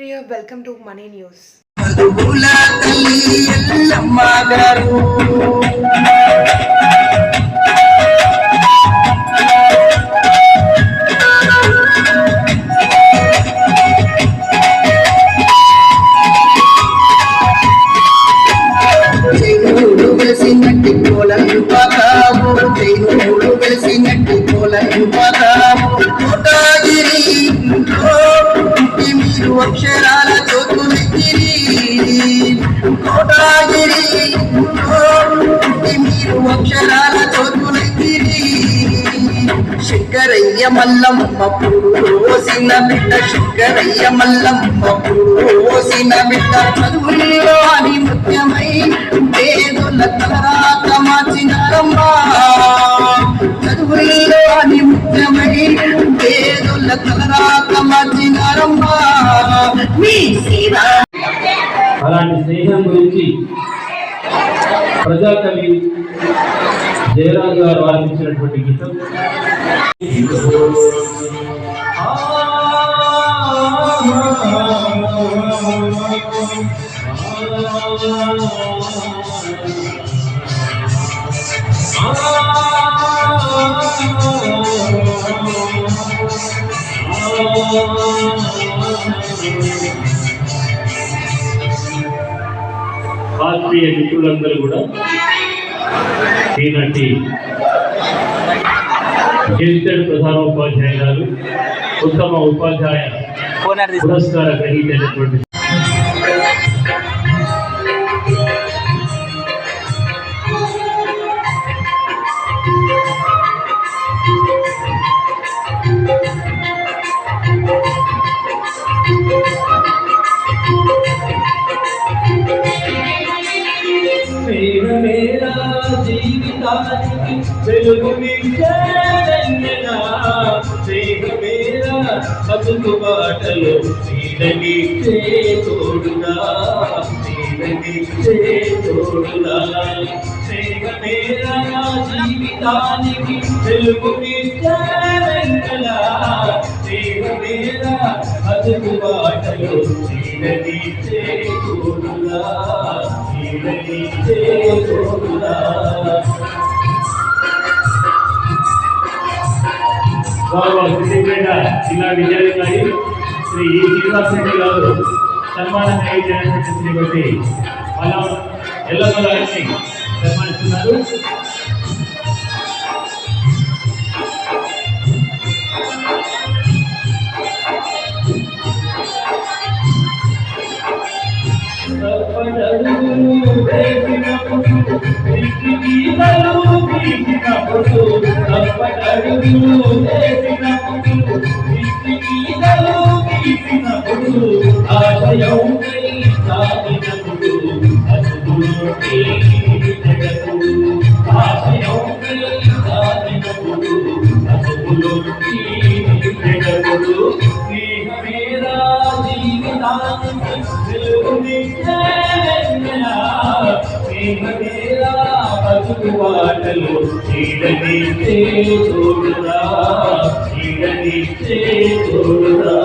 Priya welcome to money news. Shankaraiah Mallamma పోసిన బిడ్డ శంకరయ్య మల్లమ్మ పోసిన బిడ్డ. చదువుల్లో అని ముఖ్యమై పేదల తలరాక మార్చినారమ్మా. చదువుల్లో అని ముఖ్యమై పేదల తలరాక మార్చినారమ్మా. అలాంటి స్నేహం గురించి ప్రజాకవి జయరాజు గారు ఆలపించినటువంటి గీతం. ఆత్మీయ మిత్రులందరూ కూడా ఈనాటి గెలిచాడు ప్రధాన ఉపాధ్యాయురాలు ఉత్తమ ఉపాధ్యాయ పురస్కార గ్రహీతైనటువంటి బతుకు బాటలో నీడనిచ్చే తోడుగా నీడనిచ్చే తోడుగా స్నేహమేరా జీవితానికి వెలుగునిచ్చే వెన్నెల. స్నేహమేరా బతుకు బాటలో నీడనిచ్చే తోడుగా నీడనిచ్చే తోడుగా గౌరవ సిద్దిపేట జిల్లా విద్యాధికారి శ్రీ శ్రీనివాస్ రెడ్డి గారు సన్మానం చేయించినటువంటి శ్రీమతి అలా ఎల్లమ్మ గారిని సన్మానిస్తున్నారు. అడుగులు చేసినప్పుడు ఇంటి గీతలు గీసినప్పుడు ఆశయం సాగినప్పుడు అడుగులోకి జగతుడు ఆశయం సాగినప్పుడు అడుగులోకి జగతుడు స్నేహమేరా జీవితానికి వెలుగునిచ్చే స్నేహమేరా వాటలు చీడనిస్తే చూడురా చీడనిస్తే చూడురా